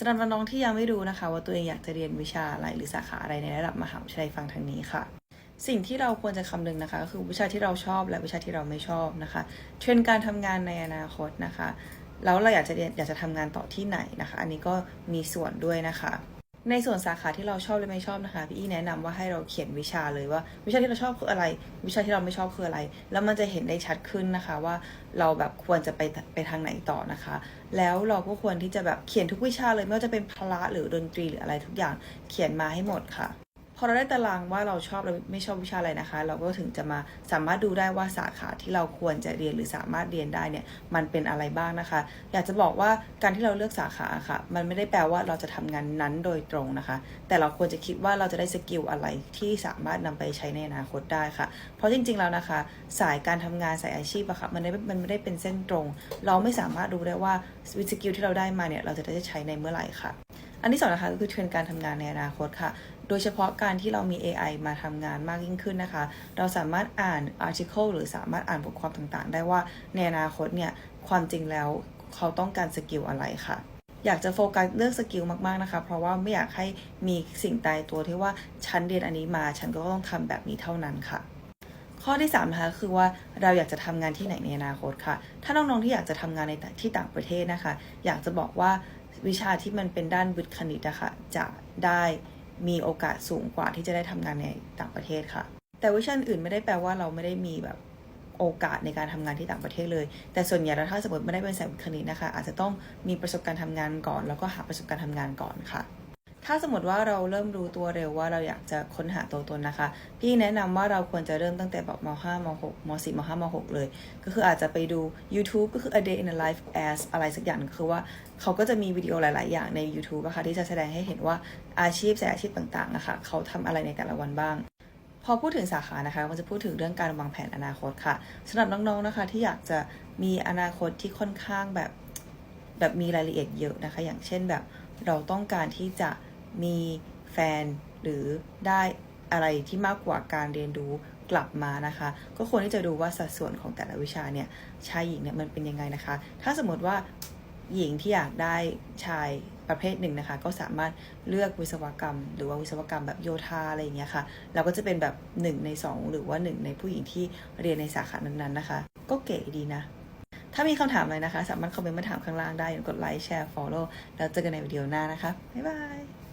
สำหรับน้องที่ยังไม่รู้นะคะ ว่าตัวเองอยากจะเรียนวิชาอะไรหรือสาขาอะไรในระดับมหาวิทยาลัยฟังทางนี้ค่ะ สิ่งที่เราควรจะคำนึงนะคะก็คือวิชาที่เราชอบและวิชาที่เราไม่ชอบนะคะ เทรนการทำงานในอนาคตนะคะ แล้วเราอยากจะเรียนอยากจะทำงานต่อที่ไหนนะคะ อันนี้ก็มีส่วนด้วยนะคะ ในส่วนสาขาที่เราชอบหรือไม่ชอบนะคะพี่อี้แนะนำว่าให้เราเขียนวิชาเลยว่า วิชาที่เราชอบคืออะไร วิชาที่เราไม่ชอบคืออะไร แล้วมันจะเห็นได้ชัดขึ้นนะคะว่าเราแบบควรจะไปไปทางไหนต่อนะคะ แล้วเราก็ควรที่จะแบบเขียนทุกวิชาเลยไม่ว่าจะเป็นพละหรือดนตรีหรืออะไรทุกอย่างเขียนมาให้หมดค่ะ พอเราได้ตารางว่าเราชอบหรือไม่ชอบวิชาอะไรนะคะ เราก็ถึงจะมาสามารถดูได้ว่าสาขาที่เราควรจะเรียนหรือสามารถเรียนได้เนี่ยมันเป็นอะไรบ้างนะคะ อยากจะบอกว่าการที่เราเลือกสาขาค่ะ มันไม่ได้แปลว่าเราจะทำงานนั้นโดยตรงนะคะ แต่เราควรจะคิดว่าเราจะได้สกิลอะไรที่สามารถนำไปใช้ในอนาคตได้ค่ะ เพราะจริงๆแล้วนะคะ สายการทำงานสายอาชีพอะค่ะมันไม่มันไม่ได้เป็นเส้นตรง เราไม่สามารถรู้ได้ว่าสกิลที่เราได้มาเนี่ยเราจะได้ใช้ในเมื่อไหร่ค่ะ อันที่สองนะคะก็คือเทรนด์การทำงานในอนาคตค่ะ โดยเฉพาะการที่เรามี AI มาทำงานมากยิ่งขึ้นนะคะ เราสามารถอ่าน article หรือสามารถอ่านบทความต่างๆ ได้ว่าในอนาคตเนี่ยความจริงแล้วเขาต้องการสกิลอะไรค่ะ อยากจะโฟกัสเรื่องสกิลมากๆนะคะ เพราะว่าไม่อยากให้มีสิ่งตายตัวที่ว่าฉันเรียนอันนี้มา ฉันก็ต้องทำแบบนี้เท่านั้นค่ะข้อที่3นะคะคือว่าเราอยากจะทำงานที่ไหนในอนาคตค่ะ ถ้าน้องๆที่อยากจะทำงานในที่ต่างประเทศนะคะ อยากจะบอกว่า วิชาที่มันเป็นด้านวิทย์คณิตนะคะจะได้มีโอกาสสูงกว่าที่จะได้ทำงานในต่างประเทศค่ะ แต่วิชาอื่นไม่ได้แปลว่าเราไม่ได้มีแบบโอกาสในการทำงานที่ต่างประเทศเลย แต่ส่วนใหญ่แล้วถ้าสมมติไม่ได้เป็นสายวิทย์คณิตนะคะ อาจจะต้องมีประสบการณ์ทำงานก่อน แล้วก็หาประสบการณ์ทำงานก่อนค่ะ ถ้าสมมติว่าเราเริ่มรู้ตัวเร็วว่าเราอยากจะค้นหาตัวตนนะคะ พี่แนะนำว่าเราควรจะเริ่มตั้งแต่แบบม .5 ม .6 ม .4 ม .5 ม .6 เลย ก็คืออาจจะไปดู YouTube ก็คือ a day in a life as อะไรสักอย่างคือว่าเขาก็จะมีวิดีโอหลาย ๆ อย่างใน YouTube นะคะที่จะแสดงให้เห็นว่าอาชีพสายอาชีพต่างๆนะคะเขาทำอะไรในแต่ละวันบ้างพอพูดถึงสาขานะคะมันจะพูดถึงเรื่องการวางแผนอนาคตค่ะสำหรับน้องๆนะคะที่อยากจะมีอนาคตที่ค่อนข้างแบบแบบมีรายละเอียดเยอะนะคะ อย่างเช่นแบบเราต้องการที่จะ มีแฟนหรือได้อะไรที่มากกว่าการเรียนรู้กลับมานะคะ ก็ควรที่จะดูว่าสัดส่วนของแต่ละวิชาเนี่ยชายหญิงเนี่ยมันเป็นยังไงนะคะ ถ้าสมมติว่าหญิงที่อยากได้ชายประเภทหนึ่งนะคะ ก็สามารถเลือกวิศวกรรม หรือว่าวิศวกรรมแบบโยธาอะไรอย่างเงี้ยค่ะเราก็จะเป็นแบบหนึ่งในสองหรือว่าหนึ่งในผู้หญิงที่เรียนในสาขานั้นๆนะคะ ก็เก๋ดีนะถ้ามีคำถามอะไรนะคะ สามารถคอมเมนต์มาถามข้างล่างได้กดไลค์แชร์ follow แล้วเจอกันในวิดีโอหน้านะคะบ๊ายบาย